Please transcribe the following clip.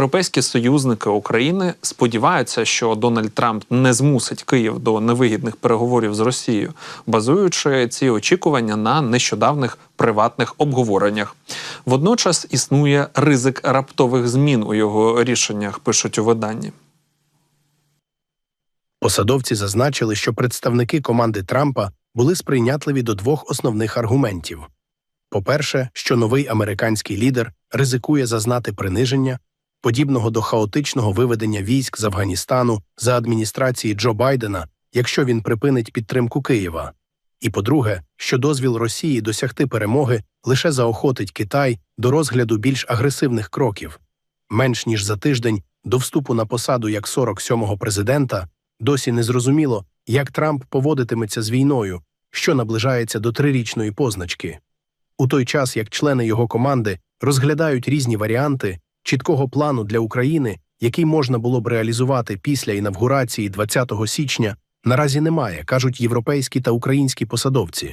європейські союзники України сподіваються, що Дональд Трамп не змусить Київ до невигідних переговорів з Росією, базуючи ці очікування на нещодавних приватних обговореннях. Водночас існує ризик раптових змін у його рішеннях, пишуть у виданні. Посадовці зазначили, що представники команди Трампа були сприйнятливі до двох основних аргументів: по-перше, що новий американський лідер ризикує зазнати приниження, подібного до хаотичного виведення військ з Афганістану за адміністрації Джо Байдена, якщо він припинить підтримку Києва. І по-друге, що дозвіл Росії досягти перемоги лише заохотить Китай до розгляду більш агресивних кроків. Менш ніж за тиждень до вступу на посаду як 47-го президента досі не зрозуміло, як Трамп поводитиметься з війною, що наближається до трирічної позначки. У той час як члени його команди розглядають різні варіанти чіткого плану для України, який можна було б реалізувати після інавгурації 20 січня, наразі немає, кажуть європейські та українські посадовці.